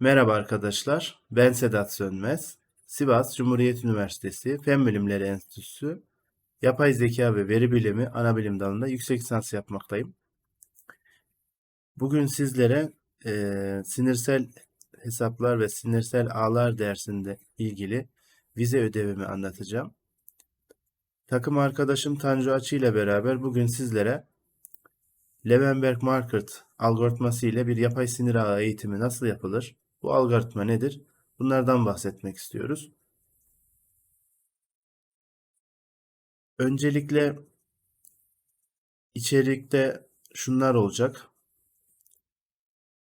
Merhaba arkadaşlar, ben Sedat Sönmez. Sivas Cumhuriyet Üniversitesi Fen Bilimleri Enstitüsü Yapay Zeka ve Veri Bilimi Anabilim dalında yüksek lisans yapmaktayım. Bugün sizlere eee, sinirsel hesaplar ve sinirsel ağlar dersinde ilgili vize ödevimi anlatacağım. Takım arkadaşım Tanju Açı ile beraber bugün sizlere Levenberg-Markert algoritması ile bir yapay sinir ağı eğitimi nasıl yapılır? Bu algoritma nedir? Bunlardan bahsetmek istiyoruz. Öncelikle içerikte şunlar olacak.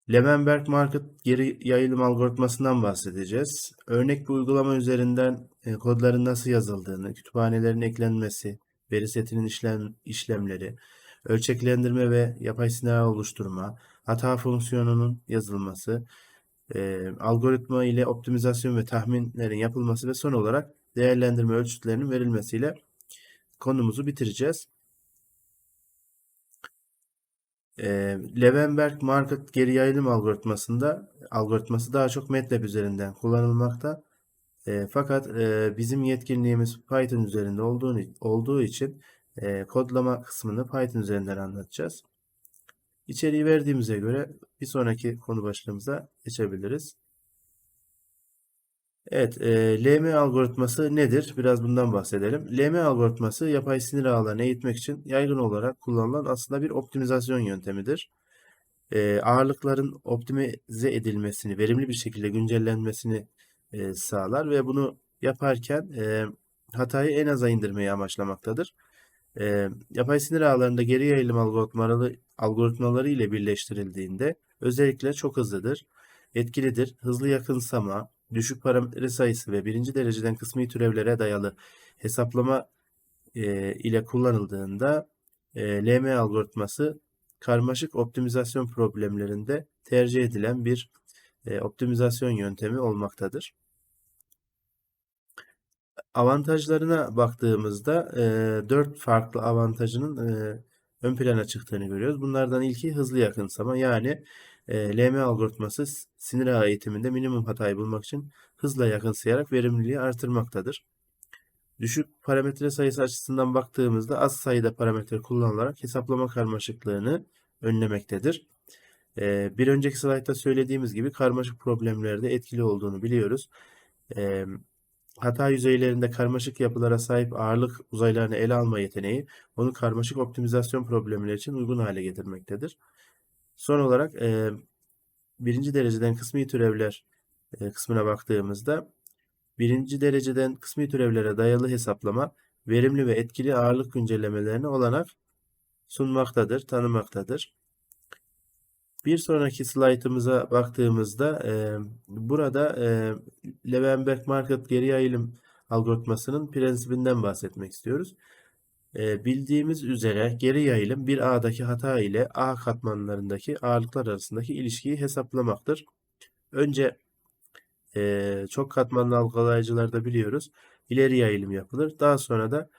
Levenberg-Markert geri yayılım algoritmasından bahsedeceğiz. Örnek bir uygulama üzerinden e, kodların nasıl yazıldığını, kütüphanelerin eklenmesi, veri setinin işlem, işlemleri, ölçeklendirme ve yapay sinir ağı oluşturma, hata fonksiyonunun yazılması, e, algoritma ile optimizasyon ve tahminlerin yapılması ve son olarak değerlendirme ölçütlerinin verilmesiyle konumuzu bitireceğiz. E, Levenberg-Markert geri yayılım algoritmasında algoritması daha çok MATLAB üzerinden kullanılmakta. E, fakat e, bizim yetkinliğimiz Python üzerinde olduğu, olduğu için e, kodlama kısmını Python üzerinden anlatacağız. İçeriği verdiğimize göre bir sonraki konu başlığımıza geçebiliriz. Evet, e, LM algoritması nedir? Biraz bundan bahsedelim. LM algoritması yapay sinir ağlarını eğitmek için yaygın olarak kullanılan aslında bir optimizasyon yöntemidir. E, ağırlıkların optimize edilmesini, verimli bir şekilde güncellenmesini e, sağlar ve bunu yaparken e, hatayı en aza indirmeyi amaçlamaktadır. E, yapay sinir ağlarında geri yayılım algoritmaları, algoritmaları ile birleştirildiğinde özellikle çok hızlıdır, etkilidir, hızlı yakınsama, düşük parametre sayısı ve birinci dereceden kısmi türevlere dayalı hesaplama e, ile kullanıldığında e, LM algoritması karmaşık optimizasyon problemlerinde tercih edilen bir e, optimizasyon yöntemi olmaktadır. Avantajlarına baktığımızda e, 4 farklı avantajının e, ön plana çıktığını görüyoruz. Bunlardan ilki hızlı yakınsama yani e, LM algoritması sinir ağı eğitiminde minimum hatayı bulmak için hızla yakınsayarak verimliliği artırmaktadır. Düşük parametre sayısı açısından baktığımızda az sayıda parametre kullanılarak hesaplama karmaşıklığını önlemektedir. E, bir önceki slaytta söylediğimiz gibi karmaşık problemlerde etkili olduğunu biliyoruz. E, hata yüzeylerinde karmaşık yapılara sahip ağırlık uzaylarını ele alma yeteneği onu karmaşık optimizasyon problemleri için uygun hale getirmektedir. Son olarak e, birinci dereceden kısmi türevler e, kısmına baktığımızda birinci dereceden kısmi türevlere dayalı hesaplama verimli ve etkili ağırlık güncellemelerine olanak sunmaktadır, tanımaktadır. Bir sonraki slaytımıza baktığımızda e, burada e, Levenberg-Markert geri yayılım algoritmasının prensibinden bahsetmek istiyoruz. E, bildiğimiz üzere geri yayılım bir ağdaki hata ile ağ katmanlarındaki ağırlıklar arasındaki ilişkiyi hesaplamaktır. Önce e, çok katmanlı algılayıcılarda biliyoruz ileri yayılım yapılır. Daha sonra da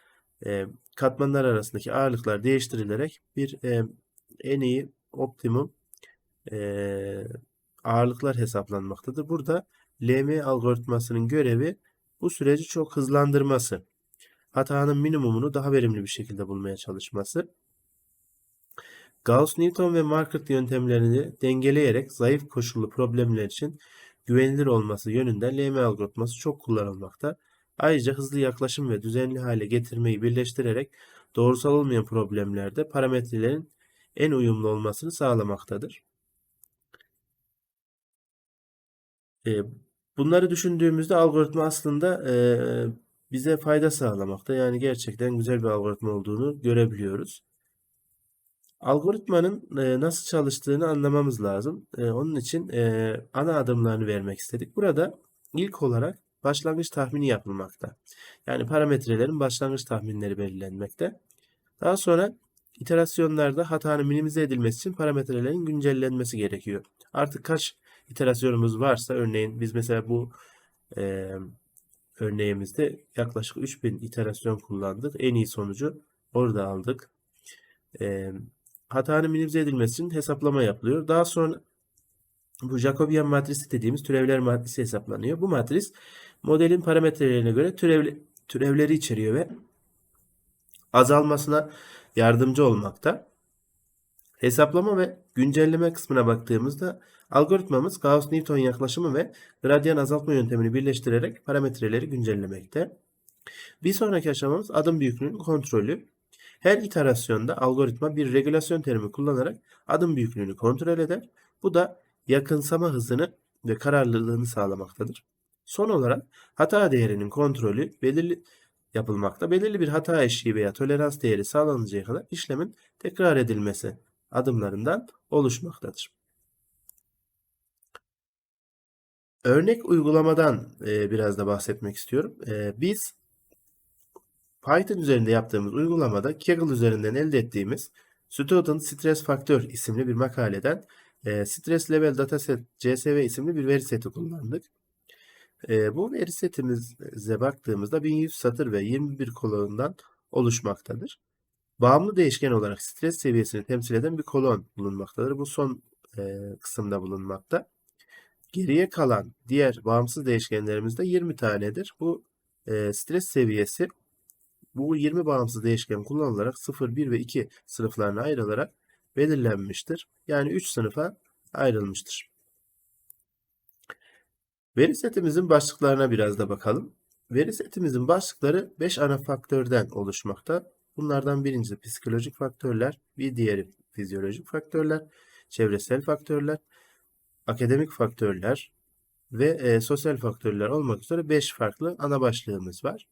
e, katmanlar arasındaki ağırlıklar değiştirilerek bir e, en iyi optimum e, ağırlıklar hesaplanmaktadır. Burada LM algoritmasının görevi bu süreci çok hızlandırması. Hatanın minimumunu daha verimli bir şekilde bulmaya çalışması. Gauss, Newton ve Markert yöntemlerini dengeleyerek zayıf koşullu problemler için güvenilir olması yönünden LM algoritması çok kullanılmakta. Ayrıca hızlı yaklaşım ve düzenli hale getirmeyi birleştirerek doğrusal olmayan problemlerde parametrelerin en uyumlu olmasını sağlamaktadır. E, bunları düşündüğümüzde algoritma aslında e, bize fayda sağlamakta. Yani gerçekten güzel bir algoritma olduğunu görebiliyoruz. Algoritmanın e, nasıl çalıştığını anlamamız lazım. E, onun için e, ana adımlarını vermek istedik. Burada ilk olarak başlangıç tahmini yapılmakta. Yani parametrelerin başlangıç tahminleri belirlenmekte. Daha sonra iterasyonlarda hatanın minimize edilmesi için parametrelerin güncellenmesi gerekiyor. Artık kaç iterasyonumuz varsa örneğin biz mesela bu e, örneğimizde yaklaşık 3000 iterasyon kullandık. En iyi sonucu orada aldık. E, hatanın minimize edilmesi için hesaplama yapılıyor. Daha sonra Bu Jacobian matrisi dediğimiz türevler matrisi hesaplanıyor. Bu matris modelin parametrelerine göre türevle, türevleri içeriyor ve azalmasına yardımcı olmakta. Hesaplama ve güncelleme kısmına baktığımızda algoritmamız Gauss-Newton yaklaşımı ve gradyan azaltma yöntemini birleştirerek parametreleri güncellemekte. Bir sonraki aşamamız adım büyüklüğünün kontrolü. Her iterasyonda algoritma bir regülasyon terimi kullanarak adım büyüklüğünü kontrol eder. Bu da yakınsama hızını ve kararlılığını sağlamaktadır. Son olarak hata değerinin kontrolü belirli yapılmakta. Belirli bir hata eşiği veya tolerans değeri sağlanıncaya kadar işlemin tekrar edilmesi adımlarından oluşmaktadır. Örnek uygulamadan e, biraz da bahsetmek istiyorum. E, biz Python üzerinde yaptığımız uygulamada Kaggle üzerinden elde ettiğimiz Student Stress Factor isimli bir makaleden e, Stress Level Dataset CSV isimli bir veri seti kullandık. E, bu veri setimize baktığımızda 1100 satır ve 21 kolondan oluşmaktadır. Bağımlı değişken olarak stres seviyesini temsil eden bir kolon bulunmaktadır. Bu son e, kısımda bulunmakta. Geriye kalan diğer bağımsız değişkenlerimiz de 20 tanedir. Bu e, stres seviyesi bu 20 bağımsız değişken kullanılarak 0, 1 ve 2 sınıflarına ayrılarak belirlenmiştir. Yani 3 sınıfa ayrılmıştır. Veri setimizin başlıklarına biraz da bakalım. Veri setimizin başlıkları 5 ana faktörden oluşmakta. Bunlardan birincisi psikolojik faktörler, bir diğeri fizyolojik faktörler, çevresel faktörler, akademik faktörler ve e, sosyal faktörler olmak üzere 5 farklı ana başlığımız var.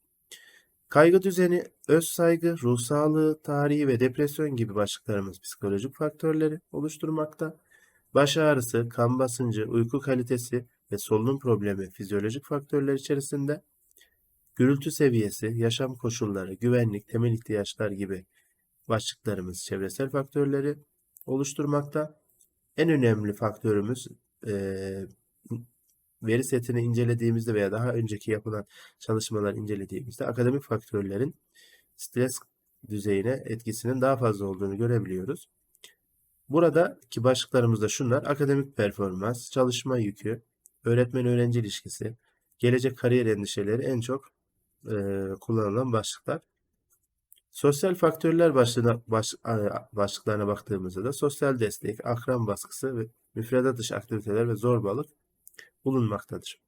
Kaygı düzeni, öz saygı, ruh sağlığı, tarihi ve depresyon gibi başlıklarımız psikolojik faktörleri oluşturmakta. Baş ağrısı, kan basıncı, uyku kalitesi ve solunum problemi fizyolojik faktörler içerisinde. Gürültü seviyesi, yaşam koşulları, güvenlik, temel ihtiyaçlar gibi başlıklarımız çevresel faktörleri oluşturmakta. En önemli faktörümüz e, veri setini incelediğimizde veya daha önceki yapılan çalışmalar incelediğimizde akademik faktörlerin stres düzeyine etkisinin daha fazla olduğunu görebiliyoruz. Buradaki başlıklarımız da şunlar. Akademik performans, çalışma yükü, öğretmen-öğrenci ilişkisi, gelecek kariyer endişeleri en çok e, kullanılan başlıklar. Sosyal faktörler başlığına, baş, başlıklarına baktığımızda da sosyal destek, akran baskısı ve müfredat dışı aktiviteler ve zorbalık bulunmaktadır.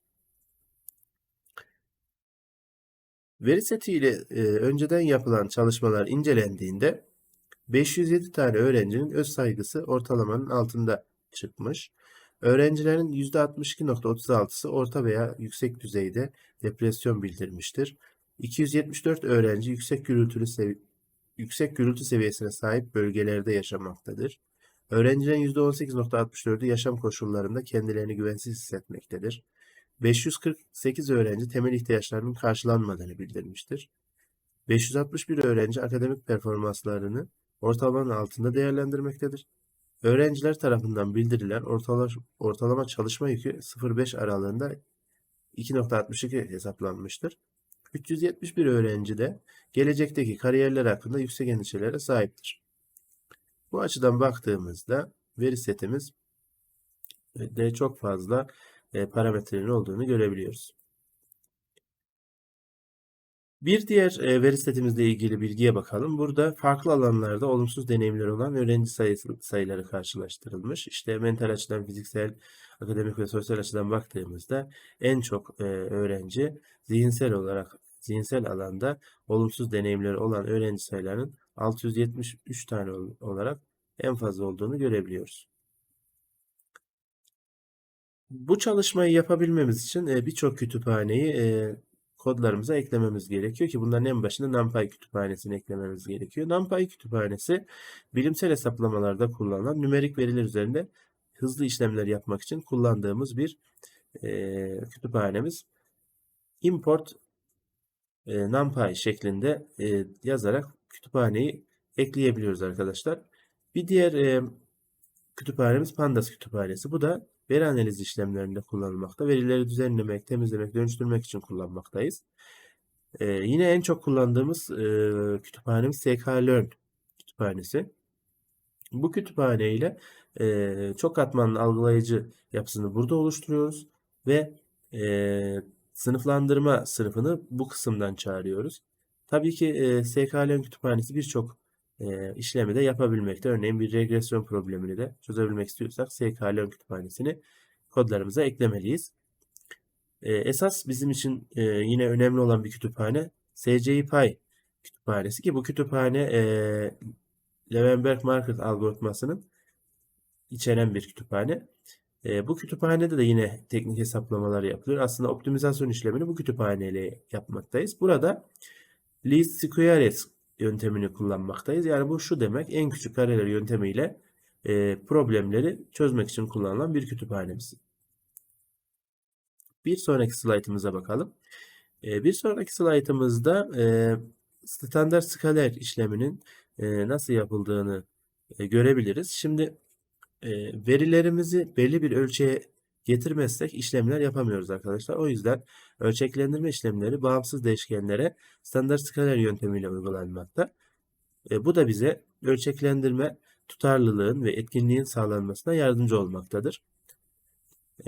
Veri seti ile e, önceden yapılan çalışmalar incelendiğinde 507 tane öğrencinin öz saygısı ortalamanın altında çıkmış. Öğrencilerin %62.36'sı orta veya yüksek düzeyde depresyon bildirmiştir. 274 öğrenci yüksek gürültülü yüksek gürültü seviyesine sahip bölgelerde yaşamaktadır. Öğrencilerin %18.64'ü yaşam koşullarında kendilerini güvensiz hissetmektedir. 548 öğrenci temel ihtiyaçlarının karşılanmadığını bildirmiştir. 561 öğrenci akademik performanslarını ortalamanın altında değerlendirmektedir. Öğrenciler tarafından bildirilen ortalama çalışma yükü 0.5 aralığında 2.62 hesaplanmıştır. 371 öğrenci de gelecekteki kariyerler hakkında yüksek endişelere sahiptir. Bu açıdan baktığımızda veri setimiz e, de çok fazla e, parametrenin olduğunu görebiliyoruz. Bir diğer e, veri setimizle ilgili bilgiye bakalım. Burada farklı alanlarda olumsuz deneyimleri olan öğrenci sayısı, sayıları karşılaştırılmış. İşte mental açıdan, fiziksel, akademik ve sosyal açıdan baktığımızda en çok öğrenci zihinsel olarak zihinsel alanda olumsuz deneyimleri olan öğrenci sayılarının 673 tane olarak en fazla olduğunu görebiliyoruz. Bu çalışmayı yapabilmemiz için e, birçok kütüphaneyi e, kodlarımıza eklememiz gerekiyor ki bunların en başında NumPy kütüphanesini eklememiz gerekiyor. NumPy kütüphanesi bilimsel hesaplamalarda kullanılan nümerik veriler üzerinde hızlı işlemler yapmak için kullandığımız bir e, kütüphanemiz. Import NumPy şeklinde yazarak kütüphaneyi ekleyebiliyoruz arkadaşlar. Bir diğer e, kütüphanemiz Pandas kütüphanesi. Bu da veri analiz işlemlerinde kullanılmakta. Verileri düzenlemek, temizlemek, dönüştürmek için kullanmaktayız. E, yine en çok kullandığımız e, kütüphanemiz sklearn kütüphanesi. Bu kütüphane ile e, çok katmanlı algılayıcı yapısını burada oluşturuyoruz ve e, sınıflandırma sınıfını bu kısımdan çağırıyoruz. Tabii ki e, sklearn kütüphanesi birçok e, işlemi de yapabilmekte. Örneğin bir regresyon problemini de çözebilmek istiyorsak sklearn kütüphanesini kodlarımıza eklemeliyiz. E, esas bizim için e, yine önemli olan bir kütüphane SCPy kütüphanesi ki bu kütüphane e, Levenberg-Markert algoritmasının içeren bir kütüphane. E, bu kütüphanede de yine teknik hesaplamalar yapılıyor. Aslında optimizasyon işlemini bu kütüphaneyle yapmaktayız. Burada least squares yöntemini kullanmaktayız. Yani bu şu demek en küçük kareler yöntemiyle e, problemleri çözmek için kullanılan bir kütüphanemiz. Bir sonraki slaytımıza bakalım. E, bir sonraki slaytımızda e, standart skaler işleminin e, nasıl yapıldığını e, görebiliriz. Şimdi e, verilerimizi belli bir ölçüye getirmezsek işlemler yapamıyoruz arkadaşlar. O yüzden ölçeklendirme işlemleri bağımsız değişkenlere standart skaler yöntemiyle uygulanmakta. E, bu da bize ölçeklendirme tutarlılığın ve etkinliğin sağlanmasına yardımcı olmaktadır.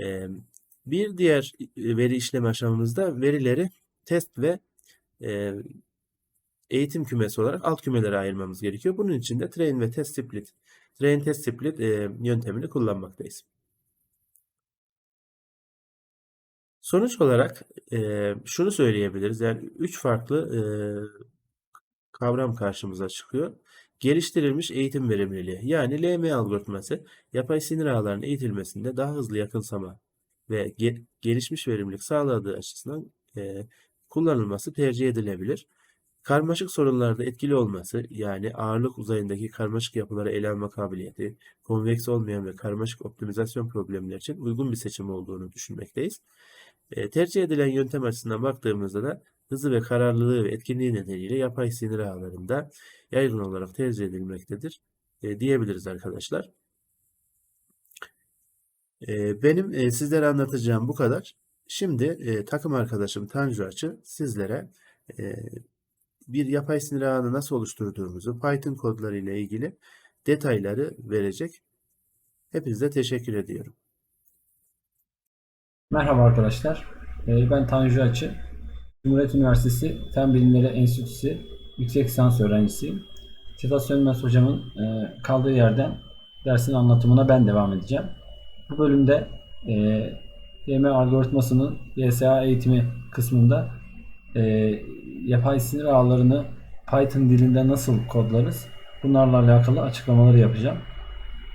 E, bir diğer veri işleme aşamamızda verileri test ve e, eğitim kümesi olarak alt kümelere ayırmamız gerekiyor. Bunun için de train ve test split, train test split e, yöntemini kullanmaktayız. Sonuç olarak e, şunu söyleyebiliriz. Yani üç farklı e, kavram karşımıza çıkıyor. Geliştirilmiş eğitim verimliliği yani LM algoritması yapay sinir ağlarının eğitilmesinde daha hızlı yakınsama ve ge gelişmiş verimlilik sağladığı açısından e, kullanılması tercih edilebilir. Karmaşık sorunlarda etkili olması yani ağırlık uzayındaki karmaşık yapıları ele alma kabiliyeti, konveks olmayan ve karmaşık optimizasyon problemleri için uygun bir seçim olduğunu düşünmekteyiz. E, tercih edilen yöntem açısından baktığımızda da hızı ve kararlılığı ve etkinliği nedeniyle yapay sinir ağlarında yaygın olarak tercih edilmektedir e, diyebiliriz arkadaşlar. E, benim e, sizlere anlatacağım bu kadar. Şimdi e, takım arkadaşım Tanju Açı sizlere e, bir yapay sinir ağını nasıl oluşturduğumuzu, Python kodları ile ilgili detayları verecek. Hepinize teşekkür ediyorum. Merhaba arkadaşlar. Ee, Ben Tanju Açı. Cumhuriyet Üniversitesi Fen Bilimleri Enstitüsü yüksek lisans öğrencisiyim. Sedat Sönmez hocamın e, kaldığı yerden dersin anlatımına ben devam edeceğim. Bu bölümde e, DM algoritmasının YSA eğitimi kısmında e, yapay sinir ağlarını Python dilinde nasıl kodlarız? Bunlarla alakalı açıklamaları yapacağım.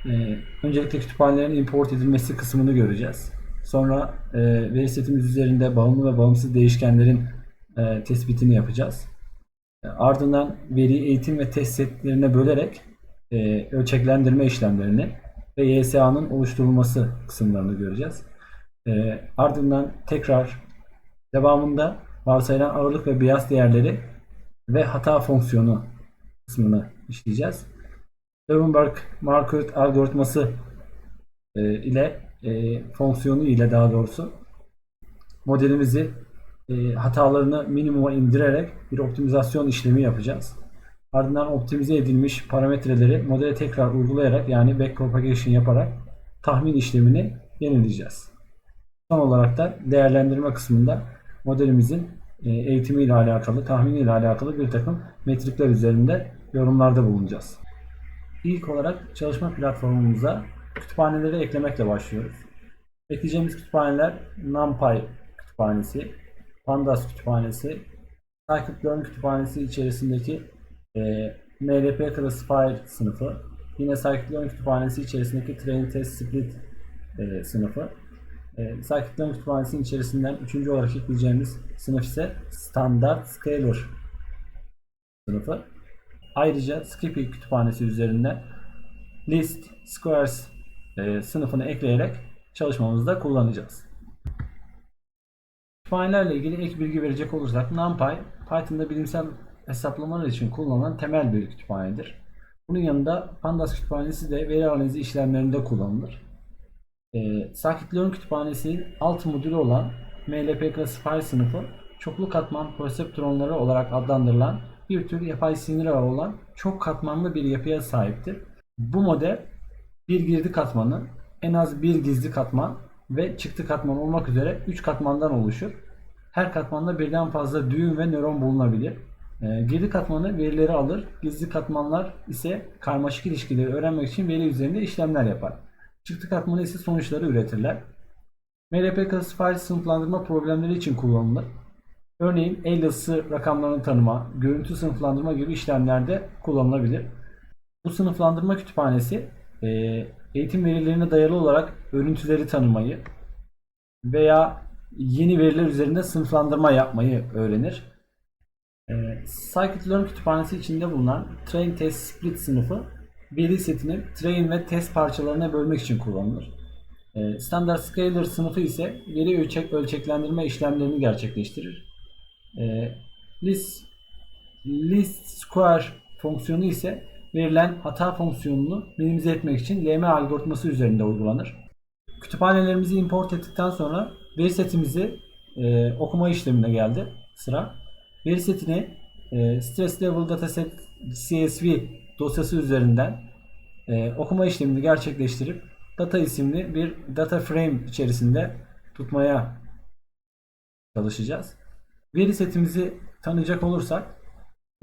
E, öncelikle kütüphanelerin import edilmesi kısmını göreceğiz. Sonra e, veri setimiz üzerinde bağımlı ve bağımsız değişkenlerin e, tespitini yapacağız. E, ardından veri eğitim ve test setlerine bölerek e, ölçeklendirme işlemlerini ve YSA'nın oluşturulması kısımlarını göreceğiz. E, ardından tekrar devamında varsayılan ağırlık ve bias değerleri ve hata fonksiyonu kısmını işleyeceğiz. Levenberg-Markert algoritması e, ile e, fonksiyonu ile daha doğrusu modelimizi e, hatalarını minimuma indirerek bir optimizasyon işlemi yapacağız. Ardından optimize edilmiş parametreleri modele tekrar uygulayarak yani backpropagation yaparak tahmin işlemini yenileyeceğiz. Son olarak da değerlendirme kısmında modelimizin e, eğitimi ile alakalı, tahmini ile alakalı bir takım metrikler üzerinde yorumlarda bulunacağız. İlk olarak çalışma platformumuza kütüphaneleri eklemekle başlıyoruz. Ekleyeceğimiz kütüphaneler NumPy kütüphanesi, Pandas kütüphanesi, Scikit-learn kütüphanesi içerisindeki e, MLP Classifier sınıfı, yine Scikit-learn kütüphanesi içerisindeki Train Test Split e, sınıfı, e, Scikit-learn kütüphanesinin içerisinden üçüncü olarak ekleyeceğimiz sınıf ise Standard Scalar sınıfı. Ayrıca Skippy kütüphanesi üzerinden List Squares e, sınıfını ekleyerek çalışmamızda kullanacağız. Kütüphanelerle ilgili ek bilgi verecek olursak NumPy Python'da bilimsel hesaplamalar için kullanılan temel bir kütüphanedir. Bunun yanında Pandas kütüphanesi de veri analizi işlemlerinde kullanılır. E, Scikit-learn kütüphanesinin alt modülü olan MLP Classifier sınıfı çoklu katman perseptronları olarak adlandırılan bir tür yapay sinir ağı olan çok katmanlı bir yapıya sahiptir. Bu model bir girdi katmanı, en az bir gizli katman ve çıktı katman olmak üzere 3 katmandan oluşur. Her katmanda birden fazla düğüm ve nöron bulunabilir. Ee, girdi katmanı verileri alır, gizli katmanlar ise karmaşık ilişkileri öğrenmek için veri üzerinde işlemler yapar. Çıktı katmanı ise sonuçları üretirler. MLP Classifier sınıflandırma problemleri için kullanılır. Örneğin el yazısı rakamlarını tanıma, görüntü sınıflandırma gibi işlemlerde kullanılabilir. Bu sınıflandırma kütüphanesi e, eğitim verilerine dayalı olarak örüntüleri tanımayı veya yeni veriler üzerinde sınıflandırma yapmayı öğrenir. E, Scikit-learn kütüphanesi içinde bulunan Train Test Split sınıfı veri setini train ve test parçalarına bölmek için kullanılır. E, Standard Scaler sınıfı ise veri ölçek ölçeklendirme işlemlerini gerçekleştirir. E, list, list square fonksiyonu ise verilen hata fonksiyonunu minimize etmek için LM algoritması üzerinde uygulanır. Kütüphanelerimizi import ettikten sonra veri setimizi e, okuma işlemine geldi sıra. Veri setini e, stress level dataset CSV dosyası üzerinden e, okuma işlemini gerçekleştirip data isimli bir data frame içerisinde tutmaya çalışacağız. Veri setimizi tanıyacak olursak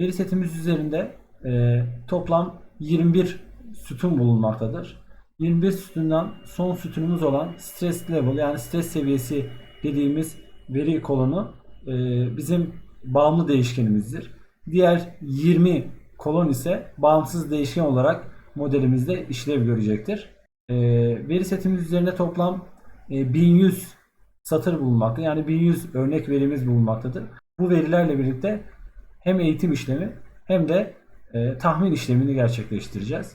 veri setimiz üzerinde e, toplam 21 sütun bulunmaktadır. 21 sütundan son sütunumuz olan stress level yani stres seviyesi dediğimiz veri kolonu e, bizim bağımlı değişkenimizdir. Diğer 20 kolon ise bağımsız değişken olarak modelimizde işlev görecektir. E, veri setimiz üzerinde toplam e, 1100 satır bulunmakta. Yani 1100 örnek verimiz bulunmaktadır. Bu verilerle birlikte hem eğitim işlemi hem de e, tahmin işlemini gerçekleştireceğiz.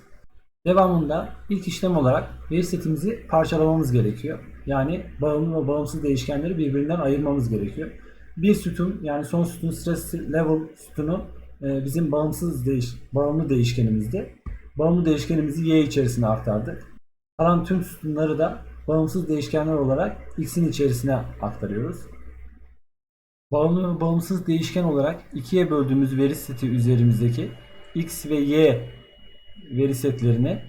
Devamında ilk işlem olarak veri setimizi parçalamamız gerekiyor. Yani bağımlı ve bağımsız değişkenleri birbirinden ayırmamız gerekiyor. Bir sütun yani son sütun stress level sütunu e, bizim bağımsız değiş bağımlı değişkenimizdi. Bağımlı değişkenimizi y içerisine aktardık. Kalan tüm sütunları da bağımsız değişkenler olarak x'in içerisine aktarıyoruz. Bağımlı ve bağımsız değişken olarak ikiye böldüğümüz veri seti üzerimizdeki x ve y veri setlerini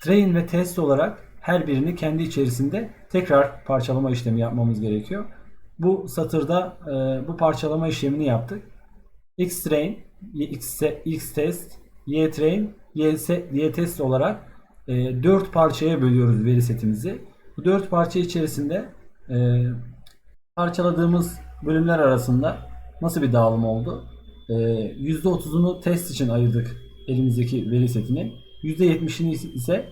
train ve test olarak her birini kendi içerisinde tekrar parçalama işlemi yapmamız gerekiyor. Bu satırda e, bu parçalama işlemini yaptık. X train, X, X test, Y train, Y, Y test olarak e, 4 parçaya bölüyoruz veri setimizi. Bu 4 parça içerisinde e, parçaladığımız bölümler arasında nasıl bir dağılım oldu? E, %30'unu test için ayırdık elimizdeki veri setini. %70'ini ise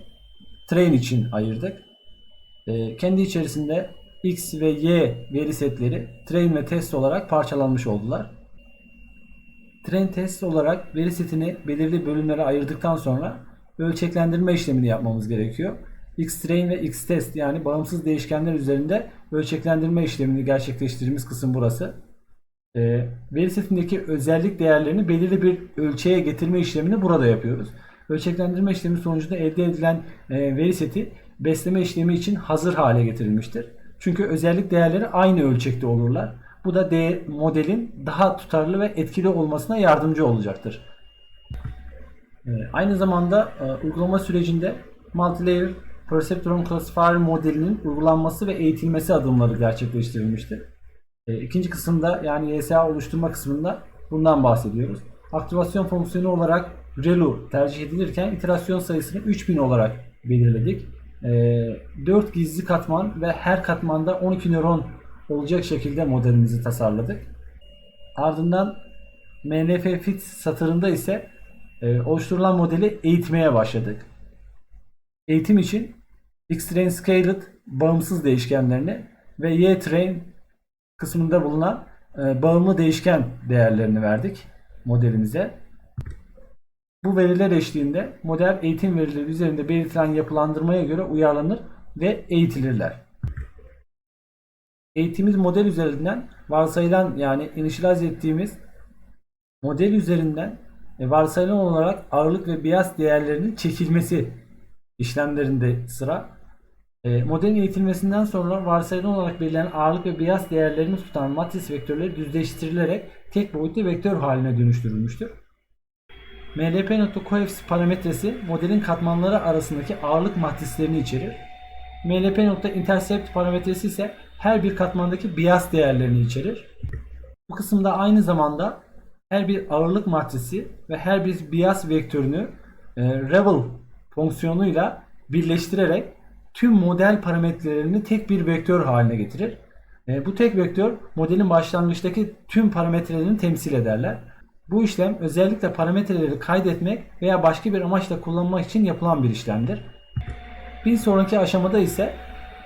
train için ayırdık. E, kendi içerisinde X ve Y veri setleri train ve test olarak parçalanmış oldular. Train test olarak veri setini belirli bölümlere ayırdıktan sonra ölçeklendirme işlemini yapmamız gerekiyor. Xtrain ve Xtest yani bağımsız değişkenler üzerinde ölçeklendirme işlemini gerçekleştirdiğimiz kısım burası. Ee, veri setindeki özellik değerlerini belirli bir ölçeğe getirme işlemini burada yapıyoruz. Ölçeklendirme işlemi sonucunda elde edilen e, veri seti besleme işlemi için hazır hale getirilmiştir. Çünkü özellik değerleri aynı ölçekte olurlar. Bu da de, modelin daha tutarlı ve etkili olmasına yardımcı olacaktır. Ee, aynı zamanda e, uygulama sürecinde Multilayer Perceptron Classifier modelinin uygulanması ve eğitilmesi adımları gerçekleştirilmiştir. E, ikinci kısımda yani YSA oluşturma kısmında bundan bahsediyoruz. Aktivasyon fonksiyonu olarak ReLU tercih edilirken iterasyon sayısını 3000 olarak belirledik. E, 4 gizli katman ve her katmanda 12 nöron olacak şekilde modelimizi tasarladık. Ardından MNF fit satırında ise e, oluşturulan modeli eğitmeye başladık. Eğitim için Xtrain Scaled bağımsız değişkenlerini ve YTrain kısmında bulunan e, bağımlı değişken değerlerini verdik modelimize. Bu veriler eşliğinde model eğitim verileri üzerinde belirtilen yapılandırmaya göre uyarlanır ve eğitilirler. Eğitimiz model üzerinden varsayılan yani initialize ettiğimiz model üzerinden e, varsayılan olarak ağırlık ve bias değerlerinin çekilmesi işlemlerinde sıra. E, modelin eğitilmesinden sonra varsayılan olarak belirlenen ağırlık ve bias değerlerini tutan matris vektörleri düzleştirilerek tek boyutlu vektör haline dönüştürülmüştür. MLP.coefs parametresi modelin katmanları arasındaki ağırlık matrislerini içerir. MLP.intercept parametresi ise her bir katmandaki bias değerlerini içerir. Bu kısımda aynı zamanda her bir ağırlık matrisi ve her bir bias vektörünü e, Revel fonksiyonuyla birleştirerek tüm model parametrelerini tek bir vektör haline getirir. E, bu tek vektör modelin başlangıçtaki tüm parametrelerini temsil ederler. Bu işlem özellikle parametreleri kaydetmek veya başka bir amaçla kullanmak için yapılan bir işlemdir. Bir sonraki aşamada ise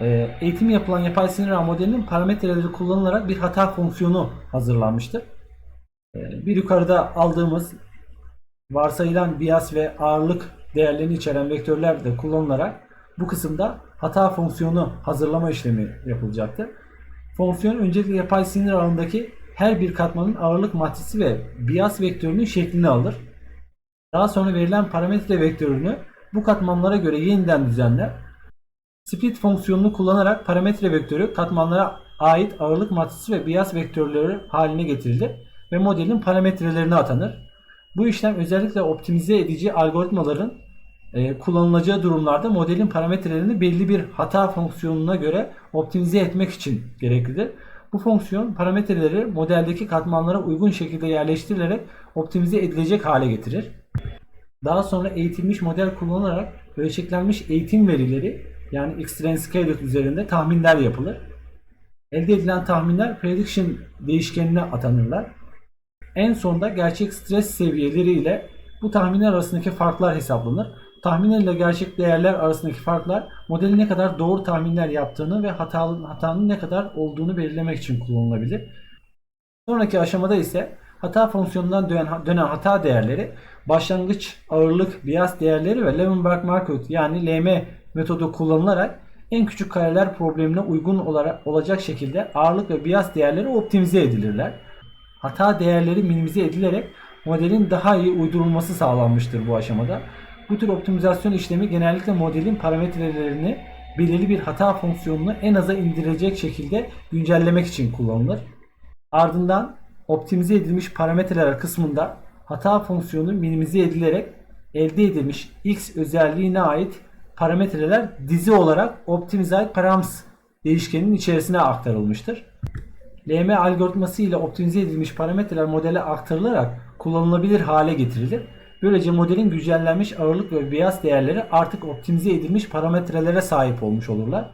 e, eğitim yapılan yapay sinir ağ modelinin parametreleri kullanılarak bir hata fonksiyonu hazırlanmıştır. E, bir yukarıda aldığımız varsayılan bias ve ağırlık değerlerini içeren vektörler de kullanılarak bu kısımda hata fonksiyonu hazırlama işlemi yapılacaktır. Fonksiyon öncelikle yapay sinir ağındaki her bir katmanın ağırlık matrisi ve bias vektörünün şeklini alır. Daha sonra verilen parametre vektörünü bu katmanlara göre yeniden düzenler. Split fonksiyonunu kullanarak parametre vektörü katmanlara ait ağırlık matrisi ve bias vektörleri haline getirilir ve modelin parametrelerine atanır. Bu işlem özellikle optimize edici algoritmaların e, kullanılacağı durumlarda modelin parametrelerini belli bir hata fonksiyonuna göre optimize etmek için gereklidir. Bu fonksiyon parametreleri modeldeki katmanlara uygun şekilde yerleştirilerek optimize edilecek hale getirir. Daha sonra eğitilmiş model kullanılarak ölçeklenmiş eğitim verileri yani extrinsic üzerinde tahminler yapılır. Elde edilen tahminler prediction değişkenine atanırlar. En sonunda gerçek stres seviyeleri ile bu tahminler arasındaki farklar hesaplanır. Tahminler ile gerçek değerler arasındaki farklar modelin ne kadar doğru tahminler yaptığını ve hatalı, hatanın ne kadar olduğunu belirlemek için kullanılabilir. Sonraki aşamada ise hata fonksiyonundan dönen, dönen hata değerleri başlangıç ağırlık bias değerleri ve Levenberg-Markov yani LM metodu kullanılarak en küçük kareler problemine uygun olarak olacak şekilde ağırlık ve bias değerleri optimize edilirler. Hata değerleri minimize edilerek modelin daha iyi uydurulması sağlanmıştır bu aşamada. Bu tür optimizasyon işlemi genellikle modelin parametrelerini belirli bir hata fonksiyonunu en aza indirecek şekilde güncellemek için kullanılır. Ardından optimize edilmiş parametreler kısmında hata fonksiyonu minimize edilerek elde edilmiş x özelliğine ait parametreler dizi olarak optimize params değişkeninin içerisine aktarılmıştır. LM algoritması ile optimize edilmiş parametreler modele aktarılarak kullanılabilir hale getirilir. Böylece modelin güncellenmiş ağırlık ve bias değerleri artık optimize edilmiş parametrelere sahip olmuş olurlar.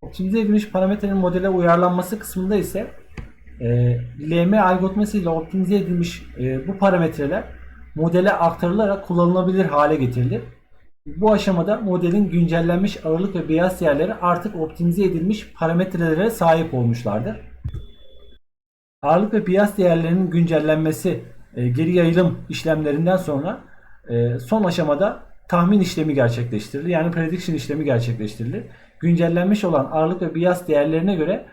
Optimize edilmiş parametrenin modele uyarlanması kısmında ise e, LM algoritması ile optimize edilmiş e, bu parametreler modele aktarılarak kullanılabilir hale getirilir. Bu aşamada modelin güncellenmiş ağırlık ve bias değerleri artık optimize edilmiş parametrelere sahip olmuşlardır. Ağırlık ve bias değerlerinin güncellenmesi e, geri yayılım işlemlerinden sonra e, son aşamada tahmin işlemi gerçekleştirilir. Yani prediction işlemi gerçekleştirilir. Güncellenmiş olan ağırlık ve bias değerlerine göre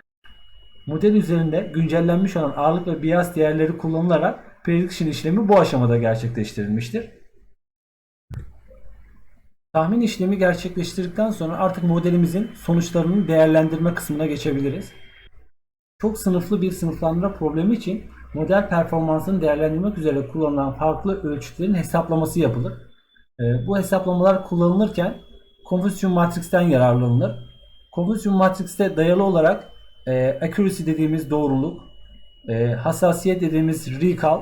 model üzerinde güncellenmiş olan ağırlık ve bias değerleri kullanılarak prediction işlemi bu aşamada gerçekleştirilmiştir. Tahmin işlemi gerçekleştirdikten sonra artık modelimizin sonuçlarını değerlendirme kısmına geçebiliriz. Çok sınıflı bir sınıflandırma problemi için model performansını değerlendirmek üzere kullanılan farklı ölçütlerin hesaplaması yapılır. Ee, bu hesaplamalar kullanılırken Confusion Matrix'ten yararlanılır. Confusion Matrix'te dayalı olarak e, accuracy dediğimiz doğruluk, e, hassasiyet dediğimiz recall,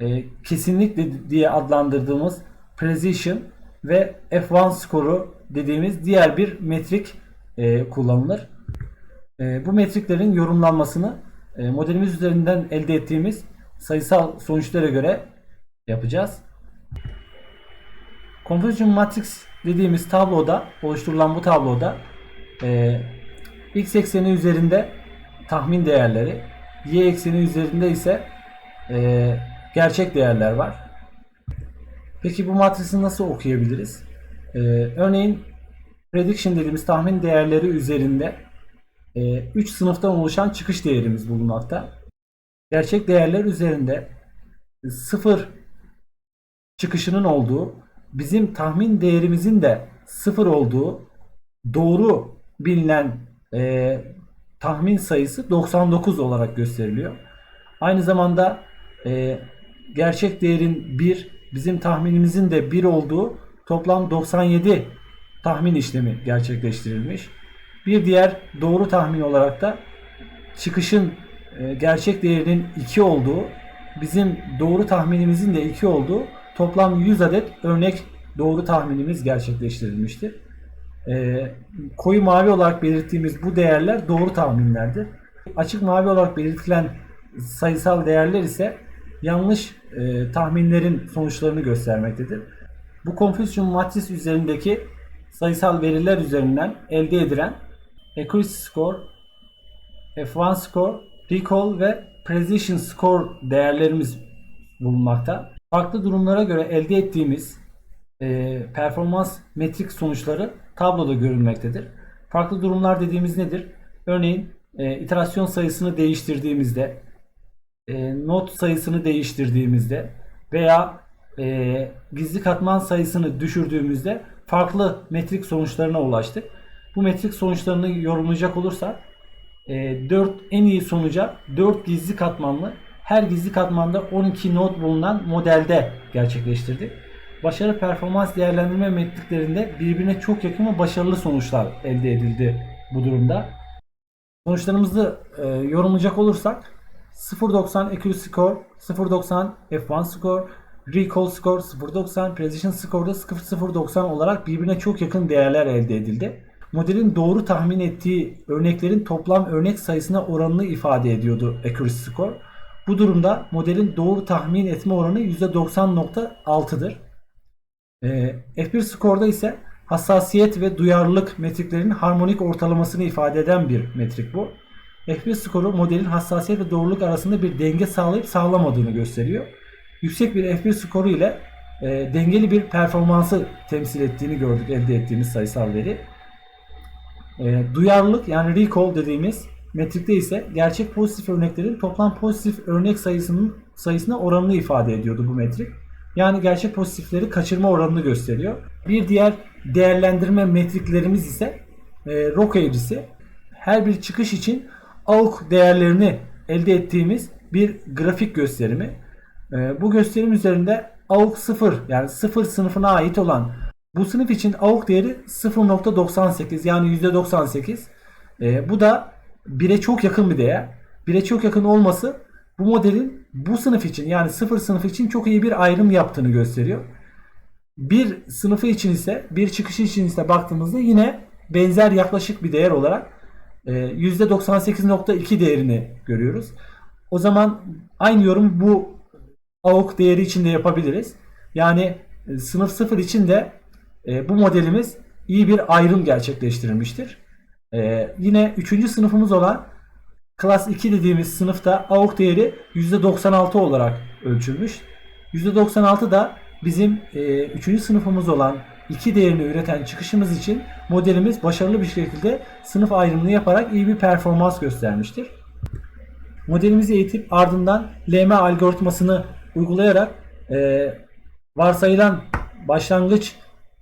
e, kesinlik diye adlandırdığımız precision ve F1 skoru dediğimiz diğer bir metrik e, kullanılır. E, bu metriklerin yorumlanmasını e, modelimiz üzerinden elde ettiğimiz sayısal sonuçlara göre yapacağız. Confusion Matrix dediğimiz tabloda oluşturulan bu tabloda e, x ekseni üzerinde tahmin değerleri, y ekseni üzerinde ise e, gerçek değerler var. Peki bu matrisi nasıl okuyabiliriz? Ee, örneğin prediction dediğimiz tahmin değerleri üzerinde 3 e, sınıftan oluşan çıkış değerimiz bulunmakta. Gerçek değerler üzerinde 0 çıkışının olduğu, bizim tahmin değerimizin de 0 olduğu doğru bilinen e, tahmin sayısı 99 olarak gösteriliyor. Aynı zamanda e, gerçek değerin 1, bizim tahminimizin de 1 olduğu toplam 97 tahmin işlemi gerçekleştirilmiş. Bir diğer doğru tahmin olarak da çıkışın e, gerçek değerinin 2 olduğu, bizim doğru tahminimizin de 2 olduğu toplam 100 adet örnek doğru tahminimiz gerçekleştirilmiştir. E, koyu mavi olarak belirttiğimiz bu değerler doğru tahminlerdir. Açık mavi olarak belirtilen sayısal değerler ise yanlış e, tahminlerin sonuçlarını göstermektedir. Bu Confucius matris üzerindeki sayısal veriler üzerinden elde edilen accuracy score, F1 score, recall ve precision score değerlerimiz bulunmakta. Farklı durumlara göre elde ettiğimiz e, performans metrik sonuçları tabloda görülmektedir. Farklı durumlar dediğimiz nedir? Örneğin e, iterasyon sayısını değiştirdiğimizde, e, not sayısını değiştirdiğimizde veya e, gizli katman sayısını düşürdüğümüzde farklı metrik sonuçlarına ulaştık. Bu metrik sonuçlarını yorumlayacak olursak e, 4 en iyi sonuca 4 gizli katmanlı her gizli katmanda 12 not bulunan modelde gerçekleştirdik. Başarı performans değerlendirme metriklerinde birbirine çok yakın ve başarılı sonuçlar elde edildi bu durumda. Sonuçlarımızı e, yorumlayacak olursak 0.90 accuracy score, 0.90 F1 score, recall score 0.90, precision score da 0.90 olarak birbirine çok yakın değerler elde edildi. Modelin doğru tahmin ettiği örneklerin toplam örnek sayısına oranını ifade ediyordu accuracy score. Bu durumda modelin doğru tahmin etme oranı %90.6'dır. Ee, F1 skorda ise hassasiyet ve duyarlılık metriklerinin harmonik ortalamasını ifade eden bir metrik bu. F1 skoru modelin hassasiyet ve doğruluk arasında bir denge sağlayıp sağlamadığını gösteriyor. Yüksek bir F1 skoru ile e, dengeli bir performansı temsil ettiğini gördük elde ettiğimiz sayısal veri. E, duyarlılık yani recall dediğimiz metrikte ise gerçek pozitif örneklerin toplam pozitif örnek sayısının sayısına oranını ifade ediyordu bu metrik. Yani gerçek pozitifleri kaçırma oranını gösteriyor. Bir diğer değerlendirme metriklerimiz ise e, ROC eğrisi. Her bir çıkış için AUK değerlerini elde ettiğimiz bir grafik gösterimi. E, bu gösterim üzerinde AUK 0 yani 0 sınıfına ait olan bu sınıf için AUK değeri 0.98 yani %98. E, bu da 1'e çok yakın bir değer. 1'e çok yakın olması bu modelin bu sınıf için yani 0 sınıfı için çok iyi bir ayrım yaptığını gösteriyor. Bir sınıfı için ise bir çıkışı için ise baktığımızda yine benzer yaklaşık bir değer olarak e, %98.2 değerini görüyoruz. O zaman aynı yorum bu AUK değeri için de yapabiliriz. Yani e, sınıf 0 için de e, bu modelimiz iyi bir ayrım gerçekleştirilmiştir. E, yine 3. sınıfımız olan Class 2 dediğimiz sınıfta AUK değeri %96 olarak ölçülmüş. %96 da bizim 3. E, sınıfımız olan 2 değerini üreten çıkışımız için modelimiz başarılı bir şekilde sınıf ayrımını yaparak iyi bir performans göstermiştir. Modelimizi eğitip ardından LM algoritmasını uygulayarak e, varsayılan başlangıç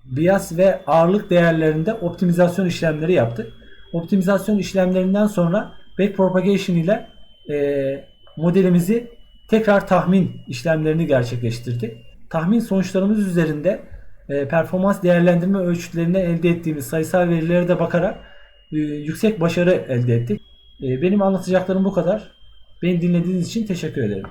bias ve ağırlık değerlerinde optimizasyon işlemleri yaptık. Optimizasyon işlemlerinden sonra backpropagation ile e, modelimizi tekrar tahmin işlemlerini gerçekleştirdik. Tahmin sonuçlarımız üzerinde e, performans değerlendirme ölçütlerine elde ettiğimiz sayısal verilere de bakarak e, yüksek başarı elde ettik. E, benim anlatacaklarım bu kadar. Beni dinlediğiniz için teşekkür ederim.